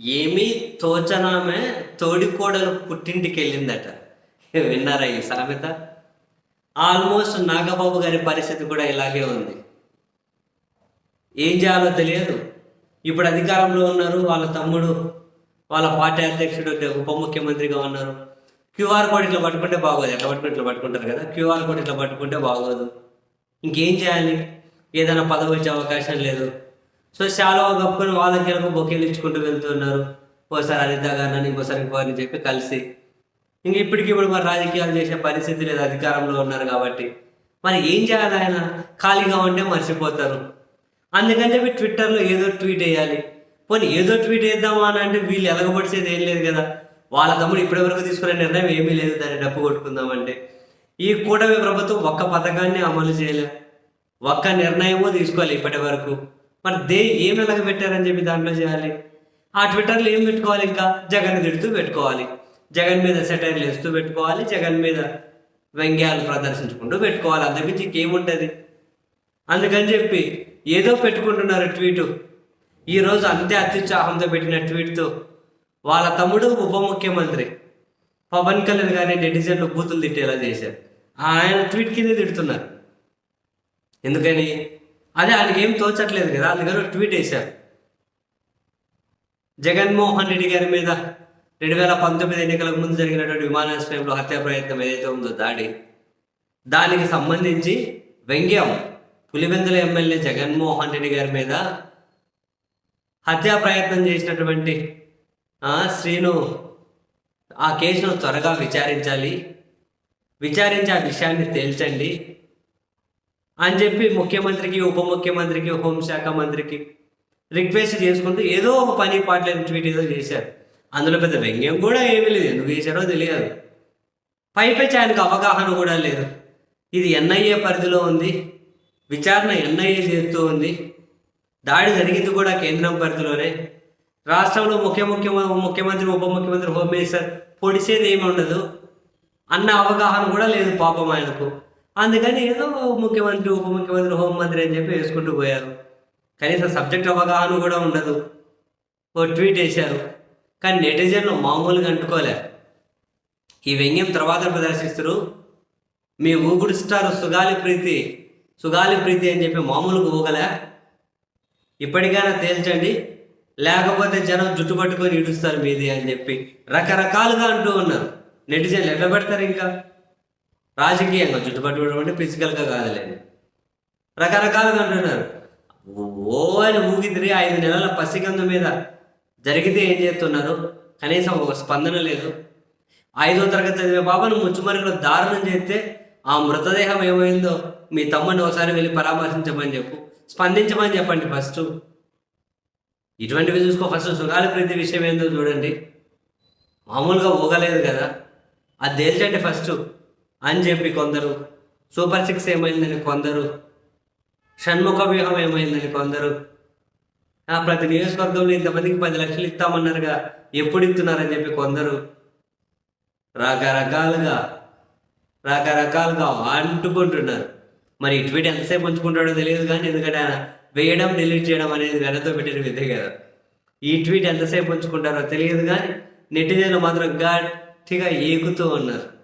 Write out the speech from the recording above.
ఏమీ తోచనామె తోడికోడలు పుట్టింటికి వెళ్ళిందట విన్నారా ఈ సామెత ఆల్మోస్ట్ నాగబాబు గారి పరిస్థితి కూడా ఇలాగే ఉంది. ఏం చేయాలో తెలియదు. ఇప్పుడు అధికారంలో ఉన్నారు వాళ్ళ తమ్ముడు వాళ్ళ పార్టీ అధ్యక్షుడు ఉప ముఖ్యమంత్రిగా ఉన్నారు. క్యూఆర్ కోడ్ ఇట్లా పట్టుకుంటే బాగోదు. ఎట్లా పట్టుకుంటే ఇట్లా పట్టుకుంటారు కదా? క్యూఆర్ కోడ్ ఇట్లా పట్టుకుంటే బాగోదు. ఇంకేం చేయాలి? ఏదైనా పదవి వచ్చే అవకాశం లేదు. సో షాలో కప్పుకొని వాళ్ళకి వీళ్ళకి బొకేలు ఇచ్చుకుంటూ వెళ్తున్నారు. ఓసారి అనిత గారిని ఇంకోసారి ఇంకోసారి చెప్పి కలిసి. ఇంక ఇప్పటికి ఇప్పుడు మరి రాజకీయాలు చేసే పరిస్థితి లేదు అధికారంలో ఉన్నారు కాబట్టి. మరి ఏం చేయాలి ఆయన? ఖాళీగా ఉంటే మర్చిపోతారు. అందుకని చెప్పి ట్విట్టర్లో ఏదో ట్వీట్ వేయాలి. పోనీ ఏదో ట్వీట్ వేద్దామా అని అంటే వీళ్ళు ఎలగబడిసేది ఏం లేదు కదా. వాళ్ళ తమ్ముడు ఇప్పటివరకు తీసుకునే నిర్ణయం ఏమీ లేదు దాన్ని డప్పు కొట్టుకుందామంటే. ఈ కూటమి ప్రభుత్వం ఒక్క పథకాన్ని అమలు చేయలే. ఒక్క నిర్ణయమో తీసుకోవాలి ఇప్పటి వరకు. మరి దే ఏం ఎలాగ పెట్టారని చెప్పి దాంట్లో చేయాలి? ఆ ట్విట్టర్లో ఏం పెట్టుకోవాలి ఇంకా? జగన్ తిడుతూ పెట్టుకోవాలి. జగన్ మీద సెటైర్లు వేస్తూ పెట్టుకోవాలి. జగన్ మీద వ్యంగ్యాలు ప్రదర్శించుకుంటూ పెట్టుకోవాలి. అంతకుమించి ఇంకేముంటుంది? అందుకని చెప్పి ఏదో పెట్టుకుంటున్నారు ట్వీటు. ఈరోజు అంతే అత్యుత్సాహంతో పెట్టిన ట్వీట్తో వాళ్ళ తమ్ముడు ఉప ముఖ్యమంత్రి పవన్ కళ్యాణ్ గారిని నెటిజన్లు బూతులు తిట్టేలా చేశారు. ఆయన ట్వీట్ కింద తిడుతున్నారు. ఎందుకని? అదే ఆయనకి ఏం తోచట్లేదు కదా అందుకని ఒక ట్వీట్ వేశారు. జగన్మోహన్ రెడ్డి గారి మీద రెండు వేల పంతొమ్మిది ఎన్నికలకు ముందు జరిగినటువంటి విమానాశ్రయంలో హత్యా ప్రయత్నం ఏదైతే ఉందో దాడి దానికి సంబంధించి వ్యంగ్యం పులివెందుల ఎమ్మెల్యే జగన్మోహన్ రెడ్డి గారి మీద హత్యా ప్రయత్నం చేసినటువంటి శ్రీను ఆ కేసును త్వరగా విచారించాలి. విచారించి ఆ విషయాన్ని తేల్చండి. అని చెప్పి ముఖ్యమంత్రికి ఉప ముఖ్యమంత్రికి హోంశాఖ మంత్రికి రిక్వెస్ట్ చేసుకుంటూ ఏదో ఒక పని పాటలేని ట్వీట్ ఏదో చేశారు. అందులో పెద్ద వ్యంగ్యం కూడా ఏమీ లేదు. ఎందుకు చేశారో తెలియదు. పైపెచ్చి ఆయనకు అవగాహన కూడా లేదు. ఇది ఎన్ఐఏ పరిధిలో ఉంది. విచారణ ఎన్ఐఏ చేస్తూ ఉంది. దాడి జరిగింది కూడా కేంద్రం పరిధిలోనే. రాష్ట్రంలో ముఖ్య ముఖ్య ముఖ్యమంత్రి ఉప ముఖ్యమంత్రి హోమ్ మినిస్టర్ పొడిసేది ఏమి ఉండదు. అన్న అవగాహన కూడా లేదు పాపం ఆయనకు. అందుకని ఏదో ముఖ్యమంత్రి ఉప ముఖ్యమంత్రి హోంమంత్రి అని చెప్పి వేసుకుంటూ పోయారు. కనీసం సబ్జెక్ట్ అవగాహన కూడా ఉండదు. ఓ ట్వీట్ వేశారు. కానీ నెటిజన్లు మామూలుగా అంటుకోలేరు ఈ వ్యంగ్యం తర్వాత ప్రదర్శిస్తారు. మీ ఊగుడు స్టార్ సుగాలి ప్రీతి సుగాలి ప్రీతి అని చెప్పి మామూలుగా ఊగలే. ఇప్పటికైనా తేల్చండి. లేకపోతే జనం జుట్టు పట్టుకొని ఇడుస్తారు మీది అని చెప్పి రకరకాలుగా అంటూ ఉన్నారు. నెటిజన్లు ఎట్లా పెడతారు ఇంకా? రాజకీయంగా చుట్టుపట్టు పట్టుకోవడం అంటే ఫిజికల్గా కాదులేండి రకరకాలుగా అంటున్నారు. ఓ అని ఊగిదిరి ఐదు నెలల పసిగందు మీద జరిగితే ఏం చేస్తున్నారు? కనీసం ఒక స్పందన లేదు. ఐదో తరగతి చదివే బాబాను ముచ్చుమరిలో దారుణం చేస్తే ఆ మృతదేహం ఏమైందో మీ తమ్ముడిని ఒకసారి వెళ్ళి పరామర్శించమని చెప్పు. స్పందించమని చెప్పండి ఫస్ట్ ఇటువంటివి చూసుకో ఫస్ట్ సుగాలి ప్రతి విషయం ఏందో చూడండి. మామూలుగా ఊగలేదు కదా. అది తేల్చండి ఫస్ట్ అని చెప్పి కొందరు. సూపర్ సిక్స్ ఏమైందని కొందరు. షణ్ముఖ వ్యూహం ఏమైందని కొందరు. ఆ, ప్రతి నియోజకవర్గంలో ఇంతమందికి పది లక్షలు ఇస్తామన్నారుగా. ఎప్పుడు ఇస్తున్నారని చెప్పి కొందరు. రకరకాలుగా రకరకాలుగా అంటుకుంటున్నారు. మరి ట్వీట్ ఎంతసేపు ఉంచుకుంటాడో తెలియదు కానీ ఎందుకంటే ఆయన వేయడం డిలీట్ చేయడం అనేది వెనతో పెట్టిన విద్య కదా. ఈ ట్వీట్ ఎంతసేపు ఉంచుకుంటారో తెలియదు కానీ నెటిజన్లు మాత్రం గట్టిగా ఏగుతూ ఉన్నారు.